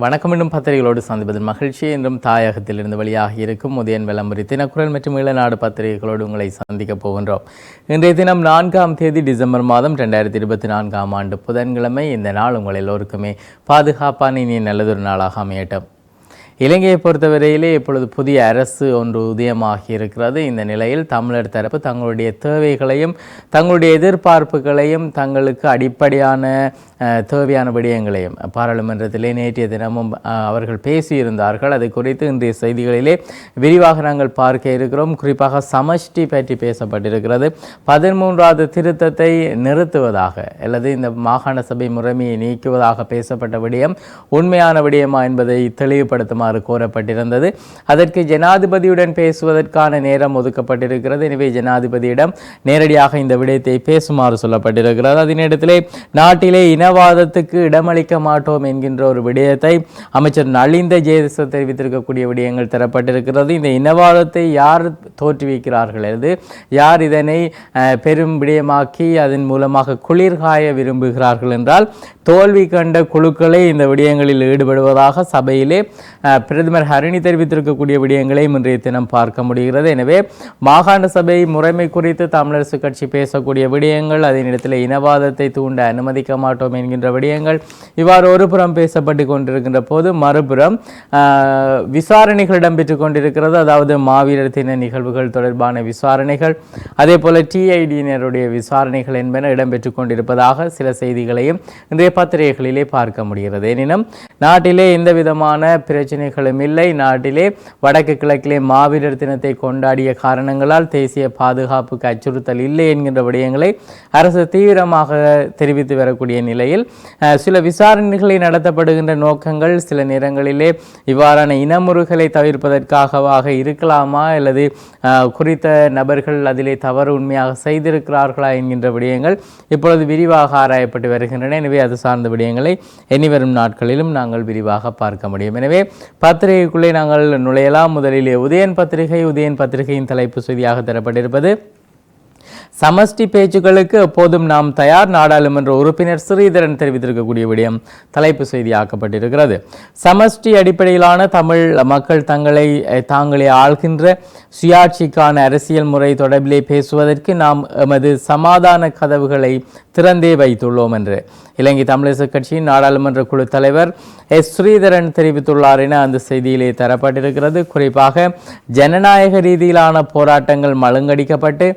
வணக்கம் என்னும் பத்திரிகைகளோடு சந்திப்பதில் மகிழ்ச்சி. என்றும் தாயகத்திலிருந்து வெளியாக இருக்கும் உதயன் விளம்பரி தினக்குரல் மற்றும் ஈழநாடு பத்திரிகைகளோடு உங்களை சந்திக்கப் போகின்றோம். இன்றைய தினம் நான்காம் தேதி டிசம்பர் மாதம் ரெண்டாயிரத்தி இருபத்தி நான்காம் ஆண்டு புதன்கிழமை. இந்த நாள் உங்கள் எல்லோருக்குமே பாதுகாப்பான இனி நல்லதொரு நாளாக அமையட்டும். இலங்கையை பொறுத்தவரையிலே இப்பொழுது புதிய அரசு ஒன்று உதயமாகி இருக்கிறது இந்த நிலையில் தமிழர் தரப்பு தங்களுடைய தேவைகளையும் தங்களுடைய எதிர்பார்ப்புகளையும் தங்களுக்கு அடிப்படையான தேவையான விடயங்களையும் பாராளுமன்றத்திலே நேற்றைய தினமும் அவர்கள் பேசியிருந்தார்கள். அது குறித்து இன்றைய செய்திகளிலே விரிவாக நாங்கள் பார்க்க இருக்கிறோம். குறிப்பாக சமஷ்டி பற்றி பேசப்பட்டிருக்கிறது. பதிமூன்றாவது திருத்தத்தை நிறுத்துவதாக அல்லது இந்த மாகாண சபை முறைமையை நீக்குவதாக பேசப்பட்ட விடயம் உண்மையான விடயமா என்பதை தெளிவுபடுத்துமாறு கோரப்பட்டிருந்தது. அதற்கு ஜனாதிபதியுடன் பேசுவதற்கான நேரம் ஒதுக்கப்பட்டிருக்கிறது. எனவே ஜனாதிபதியிடம் நேரடியாக இந்த விடயத்தை பேசுமாறு சொல்லப்பட்டிருக்கிறது. அதனிடத்திலே நாட்டிலே இனவாதத்துக்கு இடமளிக்க மாட்டோம் என்கின்ற ஒரு விடயத்தை அமைச்சர் நலிந்த ஜெயதிச தெரிவித்திருக்கக்கூடிய விடயங்கள் தரப்பட்டிருக்கிறது. இந்த இனவாதத்தை யார் தோற்றுவிக்கிறார்கள் அல்லது யார் இதனை அஹ், பெரும் விடயமாக்கி அதன் மூலமாக குளிர்காய விரும்புகிறார்கள் என்றால் தோல்வி கண்ட குழுக்களே இந்த விடயங்களில் ஈடுபடுவதாக சபையிலே பிரதமர் ஹரிணி தெரிவித்திருக்கக்கூடிய விடயங்களையும் இன்றைய தினம் பார்க்க முடிகிறது. எனவே மாகாண சபை முறைமை குறித்து தமிழரசு கட்சி பேசக்கூடிய விடயங்கள் அதனிடத்தில் இனவாதத்தை தூண்ட அனுமதிக்க மாட்டோம் என்கின்ற விடயங்கள் இவ்வாறு ஒரு புறம் பேசப்பட்டு கொண்டிருக்கின்ற போது மறுபுறம் விசாரணைகள் இடம்பெற்று கொண்டிருக்கிறது. அதாவது மாவீரர் தின நிகழ்வுகள் தொடர்பான விசாரணைகள் அதே போல டிஐடியினருடைய விசாரணைகள் என்பன இடம்பெற்று கொண்டிருப்பதாக சில செய்திகளையும் இன்றைய பத்திரிகைகளிலே பார்க்க முடிகிறது. எனினும் நாட்டிலே எந்த விதமான பிரச்சனை பிரச்சனைகளும் இல்லை. நாட்டிலே வடக்கு கிழக்கிலே மாவீரர் தினத்தை கொண்டாடிய காரணங்களால் தேசிய பாதுகாப்புக்கு அச்சுறுத்தல் இல்லை என்கின்ற விடயங்களை அரசு தீவிரமாக தெரிவித்து வரக்கூடிய நிலையில் சில விசாரணைகளை நடத்தப்படுகின்ற நோக்கங்கள் சில நேரங்களிலே இவ்வாறான இனமுறுகளை தவிர்ப்பதற்காகவாக இருக்கலாமா அல்லது குறித்த நபர்கள் அதிலே தவறு உண்மையாக செய்திருக்கிறார்களா என்கின்ற விடயங்கள் இப்பொழுது விரிவாக ஆராயப்பட்டு வருகின்றன. எனவே அது சார்ந்த விடயங்களை இனி வரும் நாட்களிலும் நாங்கள் விரிவாக பார்க்க முடியும். எனவே பத்திரிகைக்குள்ளே நாங்கள் நுழையலாம். முதலிலே உதயன் பத்திரிகை உதயன் பத்திரிகையின் தலைப்பு செய்தியாக தரப்பட்டிருப்பது. சமஷ்டி பேச்சுக்களுக்கு எப்போதும் நாம் தயார் நாடாளுமன்ற உறுப்பினர் ஸ்ரீதரன் தெரிவித்திருக்கக்கூடிய விடயம் தலைப்பு செய்தியாக்கப்பட்டிருக்கிறது. சமஷ்டி அடிப்படையிலான தமிழ் மக்கள் தங்களை அஹ், தாங்களே ஆள்கின்ற சுயாட்சிக்கான அரசியல் முறை தொடர்பிலே பேசுவதற்கு நாம் எமது சமாதான கதவுகளை திறந்தே வைத்துள்ளோம் என்று இலங்கை தமிழிசை கட்சியின் நாடாளுமன்ற குழு தலைவர் எஸ் ஸ்ரீதரன் தெரிவித்துள்ளார் என அந்த செய்தியிலே தரப்பட்டிருக்கிறது. குறிப்பாக ஜனநாயக ரீதியிலான போராட்டங்கள் மழுங்கடிக்கப்பட்டு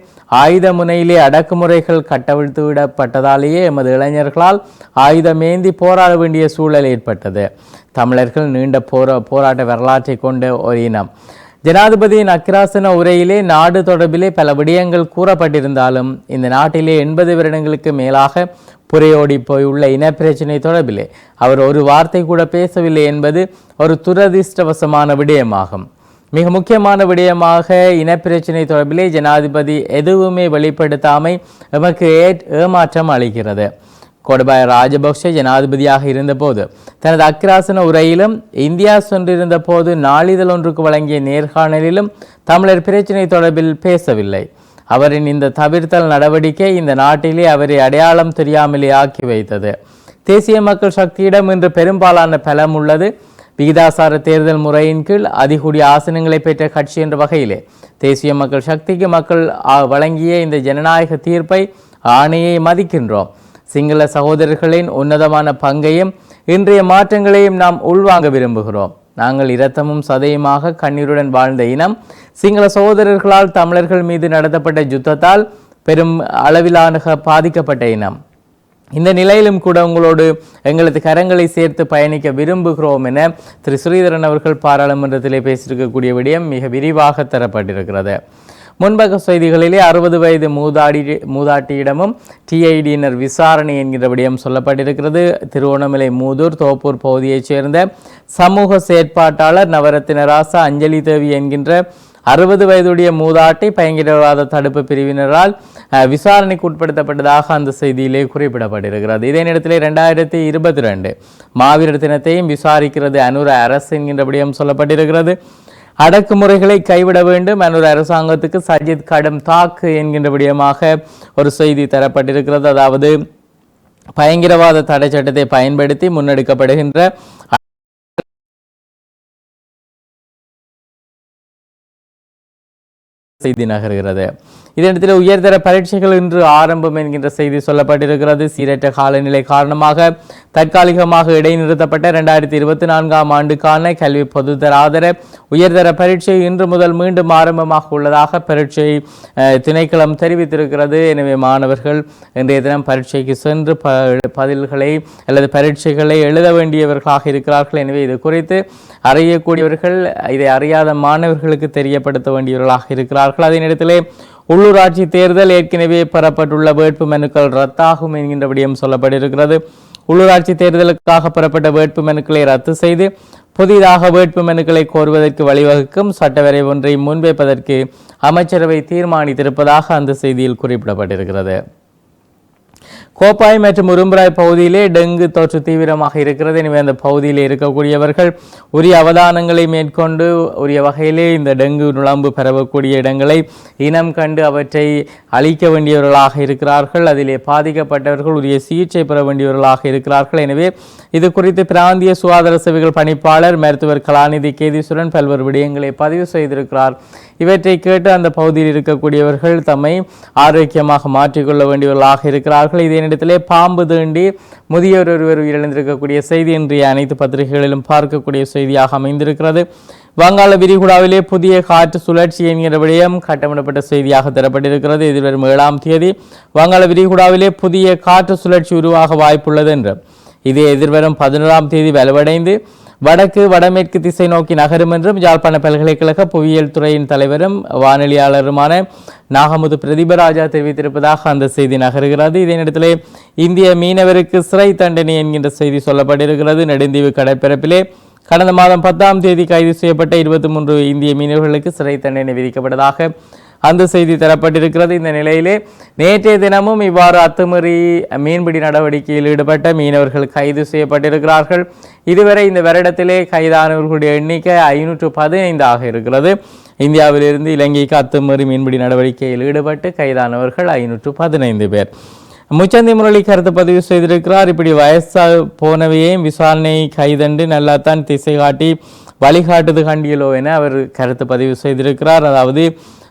ஆயுத முனையிலே அடக்குமுறைகள் கட்டவிழ்த்துவிடப்பட்டதாலேயே எமது இளைஞர்களால் ஆயுதமேந்தி போராட வேண்டிய சூழல் ஏற்பட்டது. தமிழர்கள் நீண்ட போரா போராட்ட வரலாற்றை கொண்ட ஒரு இனம். ஜனாதிபதியின் அக்கிராசன உரையிலே நாடு தொடர்பிலே பல விடயங்கள் கூறப்பட்டிருந்தாலும் இந்த நாட்டிலே எண்பது வருடங்களுக்கு மேலாக புரையோடி போயுள்ள இனப்பிரச்சினை தொடர்பிலே அவர் ஒரு வார்த்தை கூட பேசவில்லை என்பது ஒரு துரதிர்ஷ்டவசமான விடயமாகும். மிக முக்கியமான விடயமாக இனப்பிரச்சினை தொடர்பிலே ஜனாதிபதி எதுவுமே வெளிப்படுத்தாமை எமக்கு ஏமாற்றம் அளிக்கிறது. கோடபாய ராஜபக்ஷ ஜனாதிபதியாக இருந்தபோது தனது அக்கிராசன உரையிலும் இந்தியா சென்றிருந்த போது நாளிதழ் ஒன்றுக்கு வழங்கிய நேர்காணலிலும் தமிழர் பிரச்சினை தொடர்பில் பேசவில்லை. அவரின் இந்த தவிர்த்தல் நடவடிக்கை இந்த நாட்டிலே அவரை அடையாளம் தெரியாமலே ஆக்கி வைத்தது. தேசிய மக்கள் சக்தியிடம் இன்று பெரும்பாலான பலம் உள்ளது. விகிதாசார தேர்தல் முறையின் கீழ் அதிகூடிய ஆசனங்களை பெற்ற கட்சி என்ற வகையிலே தேசிய மக்கள் சக்திக்கு மக்கள் வழங்கிய இந்த ஜனநாயக தீர்ப்பை ஆணையை மதிக்கின்றோம். சிங்கள சகோதரர்களின் உன்னதமான பங்கையும் இன்றைய மாற்றங்களையும் நாம் உள்வாங்க விரும்புகிறோம். நாங்கள் இரத்தமும் சதையுமாக கண்ணீருடன் வாழ்ந்த இனம் சிங்கள சகோதரர்களால் தமிழர்கள் மீது நடத்தப்பட்ட யுத்தத்தால் பெரும் அளவிலான பாதிக்கப்பட்ட இனம். இந்த நிலையிலும் கூட உங்களோடு எங்களது கரங்களை சேர்த்து பயணிக்க விரும்புகிறோம் என திரு. ஸ்ரீதரன் அவர்கள் பாராளுமன்றத்திலே பேசியிருக்கக்கூடிய விடயம் மிக விரிவாக தரப்பட்டிருக்கிறது. முன்பக்க செய்திகளிலே அறுபது வயது மூதாடி மூதாட்டியிடமும் டிஐடியினர் விசாரணை என்கிற விடயம் சொல்லப்பட்டிருக்கிறது. திருவோணமலை மூதூர் தோப்பூர் பகுதியைச் சேர்ந்த சமூக செயற்பாட்டாளர் நவரத்தின ராசா அஞ்சலி தேவி என்கின்ற அறுபது வயதுடைய மூதாட்டி பயங்கரவாத தடுப்பு பிரிவினரால் விசாரணைக்கு உட்படுத்தப்பட்டதாக அந்த செய்தியிலே குறிப்பிடப்பட்டிருக்கிறது. இதே நேரத்தில் ரெண்டாயிரத்தி இருபத்தி ரெண்டு மாவீரர் தினத்தையும் விசாரிக்கிறது அனுர அரசு என்கின்றபடியும் சொல்லப்பட்டிருக்கிறது. அடக்குமுறைகளை கைவிட வேண்டும். அன்னூர் அரசாங்கத்துக்கு சஜித் கடும் தாக்கு என்கின்ற விடயமாக ஒரு செய்தி தரப்பட்டிருக்கிறது. அதாவது பயங்கரவாத தடை சட்டத்தை பயன்படுத்தி முன்னெடுக்கப்படுகின்ற செய்தி நகர்கிறது. இதனிடத்தில் உயர்தர பரீட்சைகள் இன்று ஆரம்பம் என்கின்ற செய்தி சொல்லப்பட்டிருக்கிறது. சீரற்ற காலநிலை காரணமாக தற்காலிகமாக இடைநிறுத்தப்பட்ட இரண்டாயிரத்தி இருபத்தி நான்காம் ஆண்டுக்கான கல்வி பொதுத்தர ஆதர உயர்தர பரீட்சை இன்று முதல் மீண்டும் ஆரம்பமாக உள்ளதாக பரீட்சை அஹ், திணைக்களம் தெரிவித்திருக்கிறது. எனவே மாணவர்கள் இன்றைய தினம் பரீட்சைக்கு சென்று ப பதில்களை அல்லது பரீட்சைகளை எழுத வேண்டியவர்களாக இருக்கிறார்கள். எனவே இது குறித்து அறியக்கூடியவர்கள் இதை அறியாத மாணவர்களுக்கு தெரியப்படுத்த வேண்டியவர்களாக இருக்கிறார்கள். அதே நேரத்திலே உள்ளூராட்சி தேர்தல் ஏற்கனவே பெறப்பட்டுள்ள வேட்பு மனுக்கள் ரத்தாகும் என்கின்ற விடயம் சொல்லப்பட்டிருக்கிறது. உள்ளூராட்சி தேர்தலுக்காக பெறப்பட்ட வேட்பு மனுக்களை ரத்து செய்து புதிதாக வேட்பு மனுக்களை கோருவதற்கு வழிவகுக்கும் சட்டவரை ஒன்றை முன்வைப்பதற்கு அமைச்சரவை தீர்மானித்திருப்பதாக அந்த செய்தியில் குறிப்பிடப்பட்டிருக்கிறது. கோப்பாய் மற்றும் உரும்பராய் பகுதியிலே டெங்கு தொற்று தீவிரமாக இருக்கிறது. எனவே அந்த பகுதியில் இருக்கக்கூடியவர்கள் உரிய அவதானங்களை மேற்கொண்டு உரிய வகையிலே இந்த டெங்கு நுழம்பு பரவக்கூடிய இடங்களை இனம் கண்டு அவற்றை அழிக்க வேண்டியவர்களாக இருக்கிறார்கள். அதிலே பாதிக்கப்பட்டவர்கள் உரிய சிகிச்சை பெற வேண்டியவர்களாக இருக்கிறார்கள். எனவே இது குறித்து பிராந்திய சுகாதார சேவைகள் பணிப்பாளர் மருத்துவர் கலாநிதி கேதீஸ்வரன் பல்வேறு விடயங்களை பதிவு செய்திருக்கிறார். இவற்றை கேட்டு அந்த பகுதியில் இருக்கக்கூடியவர்கள் தம்மை ஆரோக்கியமாக மாற்றிக்கொள்ள வேண்டியவர்களாக இருக்கிறார்கள். இதே நேரத்திலே பாம்பு தீண்டி முதியோர் ஒருவர் உயிரிழந்திருக்கக்கூடிய செய்தி இன்றைய அனைத்து பத்திரிகைகளிலும் பார்க்கக்கூடிய செய்தியாக அமைந்திருக்கிறது. வங்காள விரிகுடாவிலே புதிய காற்று சுழற்சி என்கிற விடயம் கட்டமிடப்பட்ட செய்தியாக தரப்பட்டிருக்கிறது. எதிர்வரும் ஏழாம் தேதி வங்காள விரிகுடாவிலே புதிய காற்று சுழற்சி உருவாக வாய்ப்புள்ளது என்று. இது எதிர்வரும் பதினோராம் தேதி வலுவடைந்து வடக்கு வடமேற்கு திசை நோக்கி நகரும் என்றும் யாழ்ப்பாண பல்கலைக்கழக புவியியல் துறையின் தலைவரும் வானொலியாளருமான நாகமுது பிரதிபராஜா தெரிவித்திருப்பதாக அந்த செய்தி நகருகிறது. இதே நேரத்திலே இந்திய மீனவருக்கு சிறை தண்டனை என்கின்ற செய்தி சொல்லப்பட்டிருக்கிறது. நெடுந்தீவு கடற்பரப்பிலே கடந்த மாதம் பத்தாம் தேதி கைது செய்யப்பட்ட இருபத்தி மூன்று இந்திய மீனவர்களுக்கு சிறை தண்டனை விதிக்கப்பட்டதாக அந்த செய்தி தரப்பட்டிருக்கிறது. இந்த நிலையிலே நேற்றைய தினமும் இவ்வாறு அத்துமீறி மீன்பிடி நடவடிக்கையில் ஈடுபட்ட மீனவர்கள் கைது செய்யப்பட்டிருக்கிறார்கள். இதுவரை இந்த வருடத்திலே கைதானவர்களுடைய எண்ணிக்கை ஐநூற்று பதினைந்தாக இருக்கிறது. இந்தியாவிலிருந்து இலங்கைக்கு அத்துமீறி மீன்பிடி நடவடிக்கையில் ஈடுபட்டு கைதானவர்கள் ஐநூற்று பதினைந்து பேர். முச்சந்தி முரளி கருத்து பதிவு செய்திருக்கிறார். இப்படி வயசா போனவையையும் விசாரணை கைதண்டு நல்லாத்தான் திசை காட்டி வழிகாட்டுது கண்டியலோ என அவர் கருத்து பதிவு செய்திருக்கிறார். அதாவது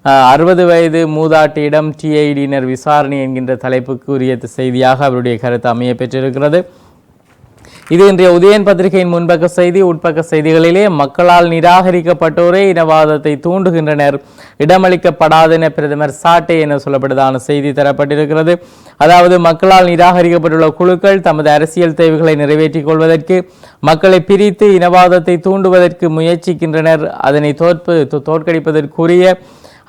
அறுபது வயது மூதாட்டியிடம் டிஐடியினர் விசாரணை என்கின்ற தலைப்புக்கு உரிய செய்தியாக அவருடைய கருத்து அமைய பெற்றிருக்கிறது. இது இன்றைய உதயன் பத்திரிகையின் முன்பக்க செய்தி உட்பக்க செய்திகளிலே மக்களால் நிராகரிக்கப்பட்டோரே இனவாதத்தை தூண்டுகின்றனர் இடமளிக்கப்படாதென பிரதமர் சாட்டே என சொல்லப்பட்டதான செய்தி தரப்பட்டிருக்கிறது. அதாவது மக்களால் நிராகரிக்கப்பட்டுள்ள குழுக்கள் தமது அரசியல் தேவைகளை நிறைவேற்றிக் கொள்வதற்கு மக்களை பிரித்து இனவாதத்தை தூண்டுவதற்கு முயற்சிக்கின்றனர். அதனை தோற்பு தோற்கடிப்பதற்குரிய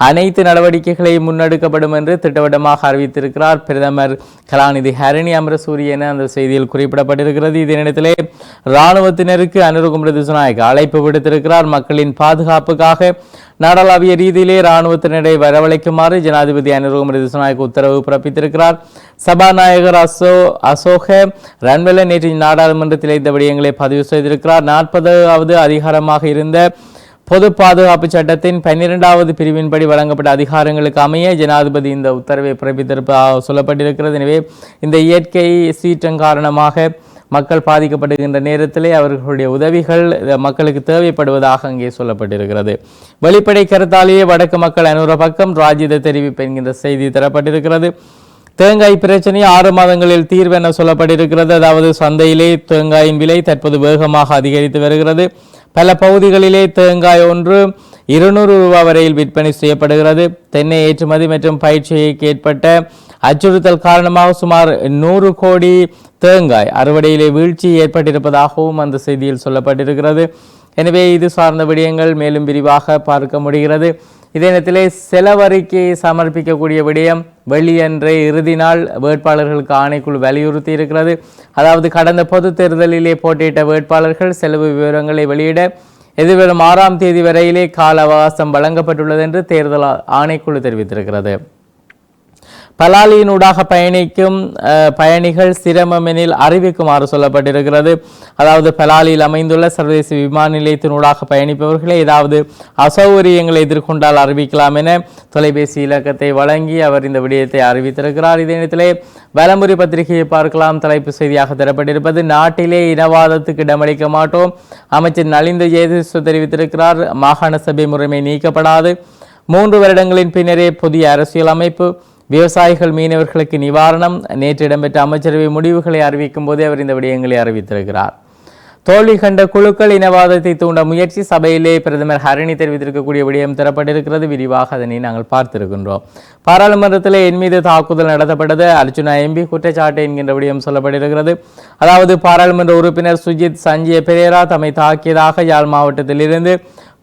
அனைத்து நடவடிக்கைகளையும் முன்னெடுக்கப்படும் என்று திட்டவட்டமாக அறிவித்திருக்கிறார் பிரதமர் கலாநிதி ஹரணி அமரசூரிய என அந்த செய்தியில் குறிப்பிடப்பட்டிருக்கிறது. இதே நேரத்திலே இராணுவத்தினருக்கு அனுருகுமர திசுநாயக் அழைப்பு விடுத்திருக்கிறார். மக்களின் பாதுகாப்புக்காக நாடளாவிய ரீதியிலே இராணுவத்தினரை வரவழைக்குமாறு ஜனாதிபதி அனுருகுமர திசுநாயக் உத்தரவு பிறப்பித்திருக்கிறார். சபாநாயகர் அசோ அசோக ரன்வெல நேற்று நாடாளுமன்றத்தில் இந்த விடயங்களை பதிவு செய்திருக்கிறார். நாற்பதாவது அதிகாரமாக இருந்த பொது பாதுகாப்பு சட்டத்தின் பன்னிரெண்டாவது பிரிவின்படி வழங்கப்பட்ட அதிகாரங்களுக்கு அமைய ஜனாதிபதி இந்த உத்தரவை பிறப்பித்திருப்பதாக சொல்லப்பட்டிருக்கிறது. எனவே இந்த இயற்கை சீற்றம் காரணமாக மக்கள் பாதிக்கப்படுகின்ற நேரத்திலே அவர்களுடைய உதவிகள் மக்களுக்கு தேவைப்படுவதாக அங்கே சொல்லப்பட்டிருக்கிறது. வெளிப்படை கருத்தாலேயே வடக்கு மக்கள் அனுர பக்கம் ராஜித தெரிவிப்பு என்கின்ற செய்தி தரப்பட்டிருக்கிறது. தேங்காய் பிரச்சனை ஆறு மாதங்களில் தீர்வு என சொல்லப்பட்டிருக்கிறது. அதாவது சந்தையிலே தேங்காயின் விலை தற்போது வேகமாக அதிகரித்து வருகிறது. பல பகுதிகளிலே தேங்காய் ஒன்று இருநூறு ரூபாய் வரையில் விற்பனை செய்யப்படுகிறது. தென்னை ஏற்றுமதி மற்றும் பயிற்சிக்கு ஏற்பட்ட அச்சுறுத்தல் காரணமாக சுமார் நூறு கோடி தேங்காய் அறுவடையிலே வீழ்ச்சி ஏற்பட்டிருப்பதாகவும் அந்த செய்தியில் சொல்லப்பட்டிருக்கிறது. எனவே இது சார்ந்த விடயங்கள் மேலும் விரிவாக பார்க்க முடிகிறது. இதே நேரத்தில் செலவறிக்கை சமர்ப்பிக்கக்கூடிய விடயம் வெள்ளியன்றே இறுதி நாள் வேட்பாளர்களுக்கு ஆணைக்குழு வலியுறுத்தி இருக்கிறது அதாவது கடந்த பொது தேர்தலிலே போட்டியிட்ட வேட்பாளர்கள் செலவு விவரங்களை வெளியிட எதிர்வரும் ஆறாம் தேதி வரையிலே கால அவகாசம் வழங்கப்பட்டுள்ளது என்று தேர்தல் ஆணைக்குழு தெரிவித்திருக்கிறது. பலாலியினூடாக பயணிக்கும் பயணிகள் சிரமம் எனில் அறிவிக்குமாறு சொல்லப்பட்டிருக்கிறது. அதாவது பலாலியில் அமைந்துள்ள சர்வதேச விமான நிலையத்தினூடாக பயணிப்பவர்களே ஏதாவது அசௌகரியங்களை எதிர்கொண்டால் அறிவிக்கலாம் என தொலைபேசி இலக்கத்தை வழங்கி அவர் இந்த விடயத்தை அறிவித்திருக்கிறார். இதே நேரத்திலே வலமுறை பத்திரிகையை பார்க்கலாம். தலைப்பு செய்தியாக தரப்பட்டிருப்பது நாட்டிலே இனவாதத்துக்கு இடமளிக்க மாட்டோம். அமைச்சர் நலிந்த ஜெயதிஸ்வ தெரிவித்திருக்கிறார் மாகாண சபை முறைமை நீக்கப்படாது. மூன்று வருடங்களின் பின்னரே புதிய அரசியல் அமைப்பு விவசாயிகள் மீனவர்களுக்கு நிவாரணம் நேற்று இடம்பெற்ற அமைச்சரவை முடிவுகளை அறிவிக்கும் போதே அவர் இந்த விடயங்களை அறிவித்திருக்கிறார். தோல்வி கண்ட குழுக்கள் இனவாதத்தை தூண்ட முயற்சி சபையிலே பிரதமர் ஹரணி தெரிவித்திருக்கக்கூடிய விடயம் தரப்பட்டிருக்கிறது. விரிவாக அதனை நாங்கள் பார்த்திருக்கின்றோம். பாராளுமன்றத்தில் என் மீது தாக்குதல் நடத்தப்பட்டது. அர்ஜுனா எம்பி குற்றச்சாட்டு என்கின்ற விடயம் சொல்லப்பட்டிருக்கிறது. அதாவது பாராளுமன்ற உறுப்பினர் சுஜித் சஞ்சய பெரேரா தம்மை தாக்கியதாக யாழ் மாவட்டத்திலிருந்து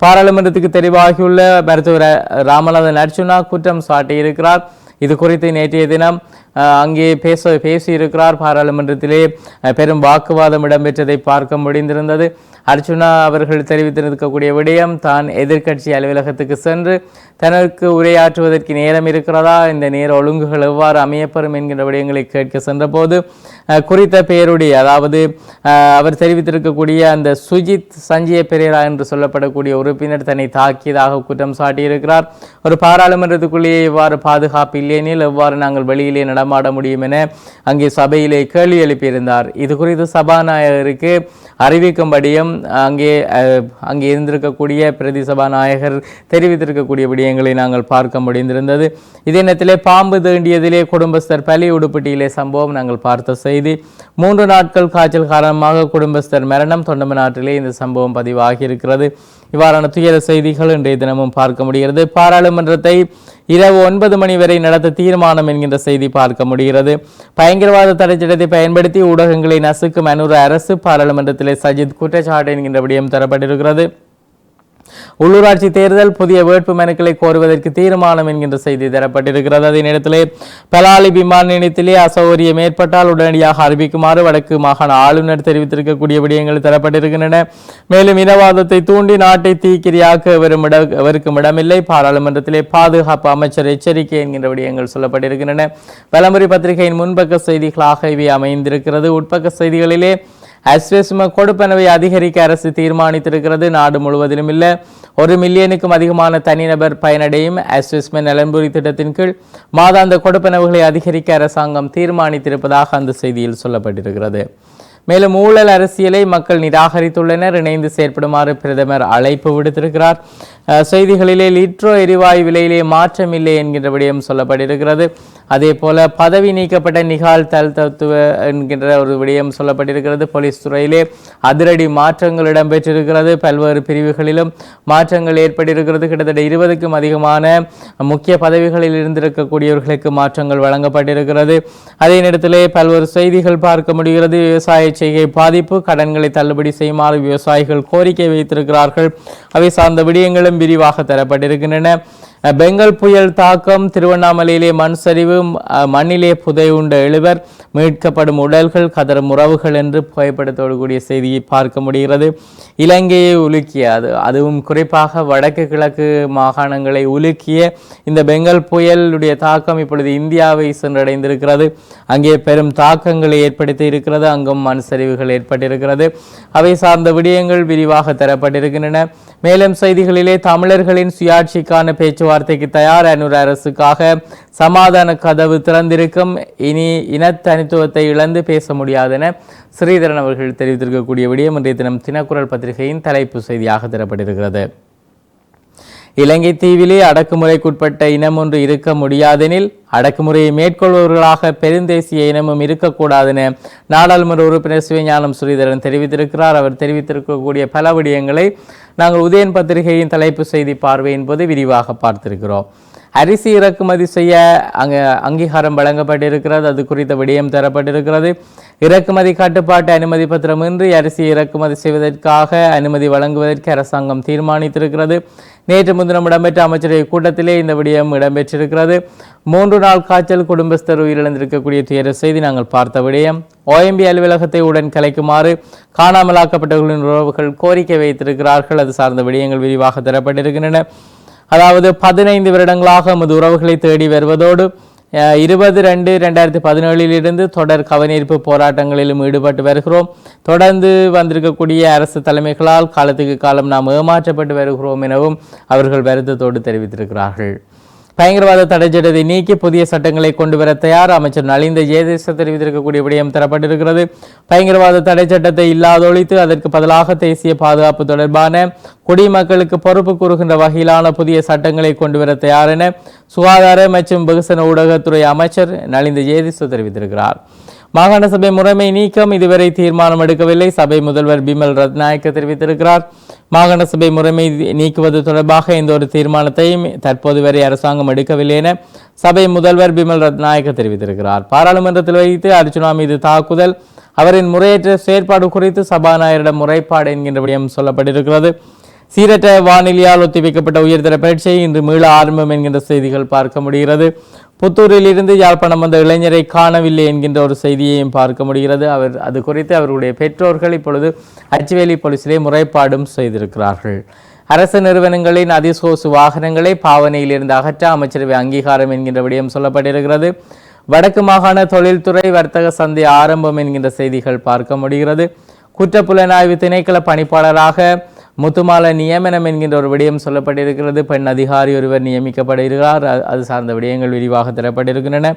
பாராளுமன்றத்துக்கு தெரிவாகியுள்ள மருத்துவர் ராமநாதன் அர்ஜுனா குற்றம் சாட்டியிருக்கிறார். இது குறித்து நேற்றைய தினம் அங்கே பேச பேசியிருக்கிறார் பாராளுமன்றத்திலே பெரும் வாக்குவாதம் இடம்பெற்றதை பார்க்க முடிந்திருந்தது. அர்ச்சுனா அவர்கள் தெரிவித்திருக்கக்கூடிய விடயம் தான் எதிர்க்கட்சி அலுவலகத்துக்கு சென்று தனக்கு உரையாற்றுவதற்கு நேரம் இருக்கிறதா? இந்த நேர ஒழுங்குகள் எவ்வாறு அமையப்பெறும் என்கின்ற விடயங்களை கேட்க சென்றபோது குறித்த பெயருடைய அதாவது அவர் தெரிவித்திருக்கக்கூடிய அந்த சுஜித் சஞ்சய பெரேரா என்று சொல்லப்படக்கூடிய உறுப்பினர் தன்னை தாக்கியதாக குற்றம் சாட்டியிருக்கிறார். ஒரு பாராளுமன்றத்துக்குள்ளேயே இவ்வாறு பாதுகாப்பு இல்லையெனில் எவ்வாறு நாங்கள் வெளியிலே நடமாட முடியும் என அங்கே சபையிலே கேள்வி எழுப்பியிருந்தார். இது குறித்து சபாநாயகருக்கு அறிவிக்கும்படியும் அங்கே அங்கே இருந்திருக்கக்கூடிய பிரதி சபாநாயகர் தெரிவித்திருக்கக்கூடிய விடயங்களை நாங்கள் பார்க்க முடிந்திருந்தது. இதே நேரத்திலே பாம்பு தீண்டியதிலே குடும்பஸ்தர் பலி உடுப்பட்டியிலே சம்பவம் நாங்கள் பார்த்த செய்தி. மூன்று நாட்கள் காய்ச்சல் காரணமாக குடும்பஸ்தர் மரணம் தொண்டமநாட்டிலே இந்த சம்பவம் பதிவாகியிருக்கிறது. இவ்வாறான துயர செய்திகள் இன்றைய தினமும் பார்க்க முடிகிறது. பாராளுமன்றத்தை இரவு ஒன்பது மணி வரை நடத்த தீர்மானம் என்கின்ற செய்தி பார்க்க முடிகிறது. பயங்கரவாத தடைச்சட்டத்தை பயன்படுத்தி ஊடகங்களை நசுக்கும் அனுர அரசு பாராளுமன்றத்திலே சஜித் குற்றச்சாட்டு என்கின்ற விடயம் தரப்பட்டிருக்கிறது. உள்ளூராட்சி தேர்தல் புதிய வேட்பு மனுக்களை கோருவதற்கு தீர்மானம் என்கின்ற செய்தி தரப்பட்டிருக்கிறது. அதே நேரத்திலே பலாலி விமான நிலையத்திலே அசௌகரியம் ஏற்பட்டால் உடனடியாக அறிவிக்குமாறு வடக்கு மாகாண ஆளுநர் தெரிவித்திருக்கக்கூடிய விடயங்கள் தரப்பட்டிருக்கின்றன. மேலும் இனவாதத்தை தூண்டி நாட்டை தீக்கிரியாக்க வரும் இட அவருக்கும் இடமில்லை. பாராளுமன்றத்திலே பாதுகாப்பு அமைச்சர் எச்சரிக்கை என்கின்ற விடயங்கள் சொல்லப்பட்டிருக்கின்றன. பலமுறை பத்திரிகையின் முன்பக்க செய்திகளாக இவை அமைந்திருக்கிறது. உட்பக்க செய்திகளிலே அஸ்வெஸ்ம கொடுப்பனவை அதிகரிக்க அரசு தீர்மானித்திருக்கிறது. நாடு முழுவதிலும் இல்ல. ஒரு மில்லியனுக்கும் அதிகமான தனிநபர் பயனடையும் அஸ்வெஸ்ம நலன்புரி திட்டத்தின் கீழ் மாதாந்த கொடுப்பனவுகளை அதிகரிக்க அரசாங்கம் தீர்மானித்திருப்பதாக அந்த செய்தியில் சொல்லப்பட்டிருக்கிறது. மேலும் ஊழல் அரசியலை மக்கள் நிராகரித்துள்ளனர். இணைந்து செயற்படுமாறு பிரதமர் அழைப்பு விடுத்திருக்கிறார். அஹ், செய்திகளிலே லிட்ரோ எரிவாயு விலையிலே மாற்றம் இல்லை என்கின்ற விடயம் சொல்லப்பட்டிருக்கிறது. அதே போல் பதவி நீக்கப்பட்ட நிகால் தல் தத்துவ என்கின்ற ஒரு விடயம் சொல்லப்பட்டிருக்கிறது. போலீஸ் துறையிலே அதிரடி மாற்றங்கள் இடம்பெற்றிருக்கிறது. பல்வேறு பிரிவுகளிலும் மாற்றங்கள் ஏற்பட்டிருக்கிறது. கிட்டத்தட்ட இருபதுக்கும் அதிகமான முக்கிய பதவிகளில் இருந்திருக்கக்கூடியவர்களுக்கு மாற்றங்கள் வழங்கப்பட்டிருக்கிறது. அதே நேரத்திலே பல்வேறு செய்திகள் பார்க்க முடிகிறது. விவசாய செய்கை பாதிப்பு கடன்களை தள்ளுபடி செய்யுமாறு விவசாயிகள் கோரிக்கை வைத்திருக்கிறார்கள். அவை சார்ந்த விடயங்களும் விரிவாக தரப்பட்டிருக்கின்றன. பெங்கல் புயல் தாக்கம் திருவண்ணாமலையிலே மண் சரிவு மண்ணிலே புதை உண்ட எழுவர் மீட்கப்படும் உடல்கள் கதரும் உறவுகள் என்று புகைப்படத்தோடு கூடிய செய்தியை பார்க்க முடிகிறது. இலங்கையை உலுக்கிய அது அதுவும் குறிப்பாக வடக்கு கிழக்கு மாகாணங்களை உலுக்கிய இந்த பெங்கல் புயலுடைய தாக்கம் இப்பொழுது இந்தியாவை சென்றடைந்திருக்கிறது. அங்கே பெரும் தாக்கங்களை ஏற்படுத்தி இருக்கிறது அங்கும் மண் சரிவுகள் ஏற்பட்டிருக்கிறது. அவை சார்ந்த விடயங்கள் விரிவாக தரப்பட்டிருக்கின்றன. மேலும் செய்திகளிலே தமிழர்களின் சுயாட்சிக்கான பேச்சுவார்த்தைக்கு தயார் அனுர் அரசுக்காக சமாதான கதவு திறந்திருக்கும். இனி இனத்தனித்துவத்தை இழந்து பேச முடியாதென ஸ்ரீதரன் அவர்கள் தெரிவித்திருக்கக்கூடிய விடயம் இன்றைய தினம் தினக்குரல் பத்திரிகையின் தலைப்பு செய்தியாக தரப்பட்டிருக்கிறது. இலங்கை தீவிலே அடக்குமுறைக்குட்பட்ட இனம் ஒன்று இருக்க முடியாதெனில் அடக்குமுறையை மேற்கொள்பவர்களாக பெருந்தேசிய இனமும் இருக்கக்கூடாதென நாடாளுமன்ற உறுப்பினர் சிவஞானம் ஸ்ரீதரன் தெரிவித்திருக்கிறார். அவர் தெரிவித்திருக்கக்கூடிய பல விடயங்களை நாங்கள் உதயன் பத்திரிகையின் தலைப்பு செய்தி பார்வையின் போது விரிவாக பார்த்திருக்கிறோம். அரிசி இறக்குமதி செய்ய அங்கே அங்கீகாரம் வழங்கப்பட்டிருக்கிறது. அது குறித்த விடயம் தரப்பட்டிருக்கிறது. இறக்குமதி கட்டுப்பாட்டு அனுமதி பத்திரமின்றி அரிசி இறக்குமதி செய்வதற்காக அனுமதி வழங்குவதற்கு அரசாங்கம் தீர்மானித்திருக்கிறது. நேற்று முன்தினம் இடம்பெற்ற அமைச்சரவை கூட்டத்திலே இந்த விடயம் இடம்பெற்றிருக்கிறது. மூன்று நாள் காய்ச்சல் குடும்பஸ்தர் உயிரிழந்திருக்கக்கூடிய துயர செய்தி நாங்கள் பார்த்த விடயம். ஓஎம்பி அலுவலகத்தை உடன் கலைக்குமாறு காணாமலாக்கப்பட்டவர்களின் உறவுகள் கோரிக்கை வைத்திருக்கிறார்கள். அது சார்ந்த விடயங்கள் விரிவாக தரப்பட்டிருக்கின்றன. அதாவது பதினைந்து வருடங்களாக எமது உறவுகளை தேடி வருவதோடு இருபது ரெண்டு ரெண்டாயிரத்தி பதினேழில் இருந்து தொடர் கவனீர்ப்பு போராட்டங்களிலும் ஈடுபட்டு வருகிறோம். தொடர்ந்து வந்திருக்கக்கூடிய அரசு தலைமைகளால் காலத்துக்கு காலம் நாம் ஏமாற்றப்பட்டு வருகிறோம் எனவும் அவர்கள் வருத்தத்தோடு தெரிவித்திருக்கிறார்கள். பயங்கரவாத தடை சட்டத்தை நீக்கி புதிய சட்டங்களை கொண்டு வர தயார். அமைச்சர் நலிந்த ஜெயதேச தெரிவித்திருக்கக்கூடிய விடயம் தரப்பட்டிருக்கிறது. பயங்கரவாத தடை சட்டத்தை இல்லாதொழித்து அதற்கு பதிலாக தேசிய பாதுகாப்பு தொடர்பான குடிமக்களுக்கு பொறுப்பு கூறுகின்ற வகையிலான புதிய சட்டங்களை கொண்டு வர தயார் என சுகாதார மற்றும் வெகுசன ஊடகத்துறை அமைச்சர் நலிந்த ஜெயதேச தெரிவித்திருக்கிறார். மாகாண சபை முறைமை நீக்கம் இதுவரை தீர்மானம் எடுக்கவில்லை சபை முதல்வர் பிமல் ரத்நாயக்க தெரிவித்திருக்கிறார். மாகாண சபை முறைமை நீக்குவது தொடர்பாக எந்த ஒரு தீர்மானத்தையும் தற்போது வரை அரசாங்கம் எடுக்கவில்லை என சபை முதல்வர் பிமல் ரத்நாயக்க தெரிவித்திருக்கிறார். பாராளுமன்றத்தில் வைத்து அர்ஜுனா மீது தாக்குதல் அவரின் முறையற்ற செயற்பாடு குறித்து சபாநாயகரிடம் முறைப்பாடு என்கின்ற விடயம் சொல்லப்பட்டிருக்கிறது. சீரற்ற வானிலையால் ஒத்திவைக்கப்பட்ட உயர்தர பரீட்சை இன்று மீள ஆரம்பம் என்கின்ற செய்திகள் பார்க்க முடிகிறது. புத்தூரில் இருந்து யாழ்ப்பாணம் வந்த இளைஞரை காணவில்லை என்கின்ற ஒரு செய்தியையும் பார்க்க முடிகிறது. அவர் அது குறித்து அவருடைய பெற்றோர்கள் இப்பொழுது அச்சுவேலி போலீசிலே முறைப்பாடும் செய்திருக்கிறார்கள். அரசு நிறுவனங்களின் அதிசோசு வாகனங்களை பாவனையிலிருந்து அகற்ற அமைச்சரவை அங்கீகாரம் என்கின்ற விடயம் சொல்லப்பட்டிருக்கிறது. வடக்கு மாகாண தொழில்துறை வர்த்தக சந்தை ஆரம்பம் என்கின்ற செய்திகள் பார்க்க முடிகிறது. குற்றப்புலனாய்வு திணைக்கள பணிப்பாளராக முத்துமால நியமனம் என்கின்ற ஒரு விடயம் சொல்லப்பட்டிருக்கிறது. பெண் அதிகாரி ஒருவர் நியமிக்கப்படுகிறார். அது சார்ந்த விடயங்கள் விரிவாக தரப்பட்டிருக்கின்றன.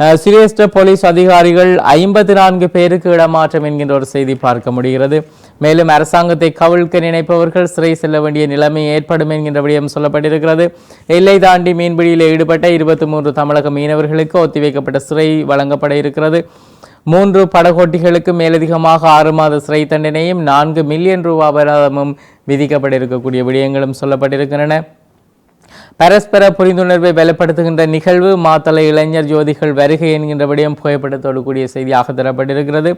அஹ், சிரேஷ்ட போலீஸ் அதிகாரிகள் ஐம்பத்தி நான்கு பேருக்கு இடமாற்றம் என்கின்ற ஒரு செய்தி பார்க்க முடிகிறது. மேலும் அரசாங்கத்தை கவிழ்க்க நினைப்பவர்கள் சிறை செல்ல வேண்டிய நிலைமை ஏற்படும் என்கின்ற விடயம் சொல்லப்பட்டிருக்கிறது. எல்லை தாண்டி மீன்பிடியில் ஈடுபட்ட இருபத்தி மூன்று தமிழக மீனவர்களுக்கு ஒத்திவைக்கப்பட்ட சிறை வழங்கப்பட இருக்கிறது. மூன்று படகோட்டிகளுக்கு மேலதிகமாக ஆறு மாத சிறை தண்டனையும் நான்கு மில்லியன் ரூபா அபராதமும் விதிக்கப்பட இருக்கக்கூடிய விடயங்களும் சொல்லப்பட்டிருக்கின்றன. பரஸ்பர புரிந்துணர்வை பலப்படுத்துகின்ற நிகழ்வு மாத்தளை இளைஞர் ஜோதிகள் வருகை என்கின்ற விடயம் புகைப்படத்தோடு கூடிய செய்தியாக தரப்பட்டிருக்கிறது.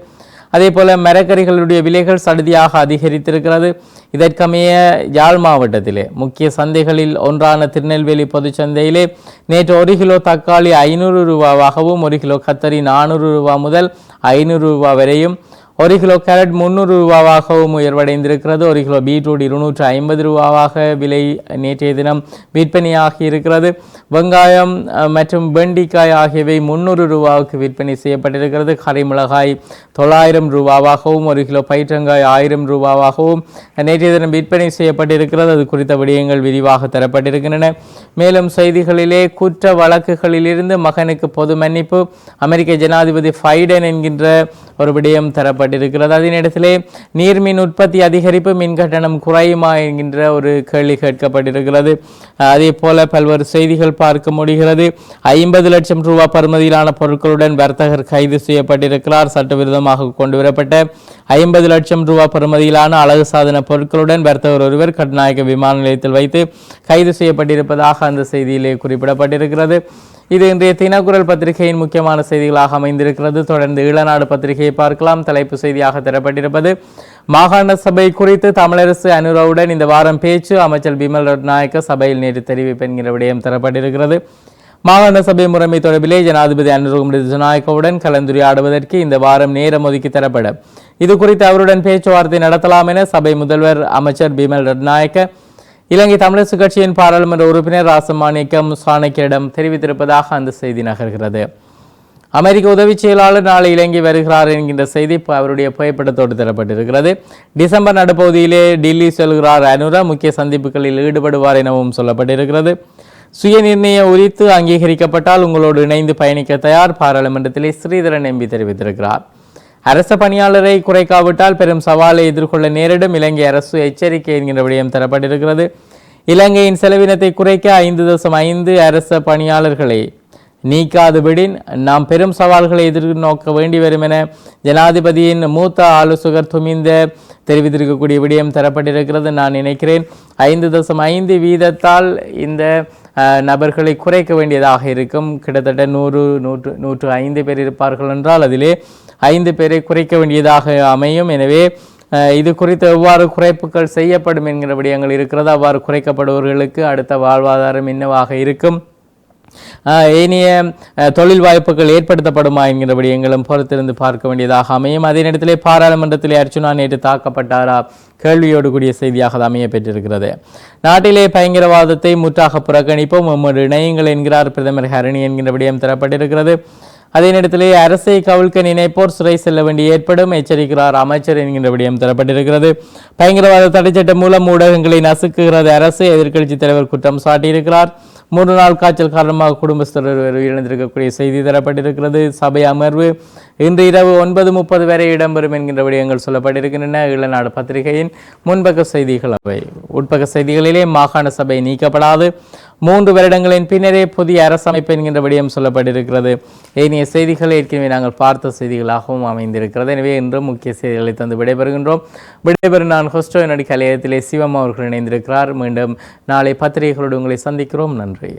அதே போல் மரக்கறிகளுடைய விலைகள் சடுதியாக அதிகரித்திருக்கிறது. இதற்கமைய யாழ் மாவட்டத்திலே முக்கிய சந்தைகளில் ஒன்றான திருநெல்வேலி பொதுச்சந்தையிலே நேற்று ஒரு கிலோ தக்காளி ஐநூறு ரூபாவாகவும் ஒரு கிலோ கத்தரி நானூறு ரூபா முதல் ஐநூறு ரூபா வரையும் ஒரு கிலோ கேரட் முந்நூறு ரூபாவாகவும் உயர்வடைந்திருக்கிறது. ஒரு கிலோ பீட்ரூட் இருநூற்று ஐம்பது ரூபாவாக விலை நேற்றைய தினம் விற்பனையாகி இருக்கிறது. வெங்காயம் மற்றும் வெண்டிக்காய் ஆகியவை முந்நூறு ரூபாவுக்கு விற்பனை செய்யப்பட்டிருக்கிறது. கறிமிளகாய் தொள்ளாயிரம் ரூபாவாகவும் ஒரு கிலோ பயிற்றங்காய் ஆயிரம் ரூபாவாகவும் நேற்றைய தினம் விற்பனை செய்யப்பட்டிருக்கிறது. அது குறித்த விடயங்கள் விரிவாக தரப்பட்டிருக்கின்றன. மேலும் செய்திகளிலே குற்ற வழக்குகளிலிருந்து மகனுக்கு பொது மன்னிப்பு. அமெரிக்க ஜனாதிபதி ஃபைடன் என்கின்ற ஒரு விடயம் தரப்பட்டிருக்கிறது. அதே நேரத்திலே நீர்மின் உற்பத்தி அதிகரிப்பு மின் கட்டணம் குறையுமா என்கின்ற ஒரு கேள்வி கேட்கப்பட்டிருக்கிறது. அதே போல பல்வேறு செய்திகள் பார்க்க முடிகிறது. ஐம்பது லட்சம் ரூபாய் பருமதியிலான பொருட்களுடன் வர்த்தகர் கைது செய்யப்பட்டிருக்கிறார். சட்டவிரோதமாக கொண்டு வரப்பட்ட ஐம்பது லட்சம் ரூபாய் பெறுமதியிலான அழகு சாதன பொருட்களுடன் வர்த்தகர் ஒருவர் கட்நாயக்க விமான நிலையத்தில் வைத்து கைது செய்யப்பட்டிருப்பதாக அந்த செய்தியிலே குறிப்பிடப்பட்டிருக்கிறது. இது இன்றைய தினக்குரல் பத்திரிகையின் முக்கியமான செய்திகளாக அமைந்திருக்கிறது. தொடர்ந்து ஈழநாடு பத்திரிகையை பார்க்கலாம். தலைப்பு செய்தியாக தரப்பட்டிருப்பது மாகாண சபை குறித்து தமிழரசு அனுரவுடன் இந்த வாரம் பேச்சு அமைச்சர் பிமல் ரட்நாயக்க சபையில் நேற்று தெரிவிப்பு என்கிற விடயம் தரப்பட்டிருக்கிறது. மாகாண சபை முறைமை தொடர்பிலே ஜனாதிபதி அனுரகுமரி ஜனநாயகவுடன் கலந்துரையாடுவதற்கு இந்த வாரம் நேரம் ஒதுக்கி தரப்படும். இது குறித்து அவருடன் பேச்சுவார்த்தை நடத்தலாம் என சபை முதல்வர் அமைச்சர் பிமல் ரட்நாயக்க இலங்கை தமிழரசு கட்சியின் பாராளுமன்ற உறுப்பினர் ராசமாணிக்கம் சாணக்கியிடம் தெரிவித்திருப்பதாக அந்த செய்தி நகர்கிறது. அமெரிக்க உதவி செயலாளர் நாளை இலங்கை வருகிறார் என்கின்ற செய்தி அவருடைய புகைப்படத்தோடு தரப்பட்டிருக்கிறது. டிசம்பர் நடுப்பகுதியிலே டில்லி செல்கிறார் அனுரா. முக்கிய சந்திப்புகளில் ஈடுபடுவார் எனவும் சொல்லப்பட்டிருக்கிறது. சுயநிர்ணய உரித்து அங்கீகரிக்கப்பட்டால் உங்களோடு இணைந்து பயணிக்க தயார். பாராளுமன்றத்திலே ஸ்ரீதரன் எம்பி தெரிவித்திருக்கிறார். அரச பணியாளரை குறைக்காவிட்டால் பெரும் சவாலை எதிர்கொள்ள நேரிடும். இலங்கை அரசு எச்சரிக்கை என்கின்ற விடயம் தரப்பட்டிருக்கிறது. இலங்கையின் செலவினத்தை குறைக்க ஐந்து தசம் ஐந்து அரச பணியாளர்களை நீக்காதுவிடின் நாம் பெரும் சவால்களை எதிர்நோக்க வேண்டி வரும் என ஜனாதிபதியின் மூத்த ஆலோசகர் துமிந்த தெரிவித்திருக்கக்கூடிய விடயம் தரப்பட்டிருக்கிறது. நான் நினைக்கிறேன் ஐந்து தசம் ஐந்து வீதத்தால் இந்த நபர்களை குறைக்க வேண்டியதாக இருக்கும். கிட்டத்தட்ட நூறு நூற்று நூற்று ஐந்து பேர் இருப்பார்கள் என்றால் அதிலே ஐந்து பேரை குறைக்க வேண்டியதாக அமையும். எனவே இது குறித்து எவ்வாறு குறைப்புகள் செய்யப்படும் என்கிற விடயங்கள் இருக்கிறது. அவ்வாறு குறைக்கப்படுபவர்களுக்கு அடுத்த வாழ்வாதாரம் என்னவாக இருக்கும்? ஏனைய தொழில் வாய்ப்புகள் ஏற்படுத்தப்படுமா என்கிற விடயங்களும் பொறுத்திருந்து பார்க்க வேண்டியதாக அமையும். அதே நேரத்திலே பாராளுமன்றத்திலே அர்ச்சுனா நேற்று தாக்கப்பட்டாரா? கேள்வியோடு கூடிய செய்தியாக அது அமைய பெற்றிருக்கிறது. நாட்டிலே பயங்கரவாதத்தை முற்றாக புறக்கணிப்போம். உம்மோடு இணையுங்கள் என்கிறார் பிரதமர் ஹரணி என்கிற விடயம் தரப்பட்டிருக்கிறது. அதே நேரத்திலே அரசை கவிழ்க்க நினைப்போர் சிறை செல்ல வேண்டி ஏற்படும் எச்சரிக்கிறார் அமைச்சர் என்கின்ற விடயம் தரப்பட்டிருக்கிறது. பயங்கரவாத தடைச்சட்டம் மூலம் ஊடகங்களை நசுக்குகிறது அரசு எதிர்க்கட்சி தலைவர் குற்றம் சாட்டியிருக்கிறார். மூன்று நாள் காய்ச்சல் காரணமாக குடும்பஸ்தர் இழந்திருக்கக்கூடிய செய்தி தரப்பட்டிருக்கிறது. சபை அமர்வு இன்று இரவு ஒன்பது முப்பது வரை இடம்பெறும் என்கின்ற விடயங்கள் சொல்லப்பட்டிருக்கின்றன. ஈழநாடு பத்திரிகையின் முன்பக்க செய்திகள் அவை. உட்பக்க செய்திகளிலே மாகாண சபை நீக்கப்படாது. மூன்று வருடங்களின் பின்னரே புதிய அரசமைப்பு என்கின்ற விடயம் சொல்லப்பட்டிருக்கிறது. ஏனைய செய்திகள் ஏற்கனவே நாங்கள் பார்த்த செய்திகளாகவும் அமைந்திருக்கிறது. எனவே இன்று முக்கிய செய்திகளை தந்து விடைபெறுகின்றோம். விடைபெறும் நான் ஹோஸ்டோ நடிகை அலையத்திலே சிவம் அவர்கள் இணைந்திருக்கிறார். மீண்டும் நாளை பத்திரிகைகளோடு உங்களை சந்திக்கிறோம். நன்றி.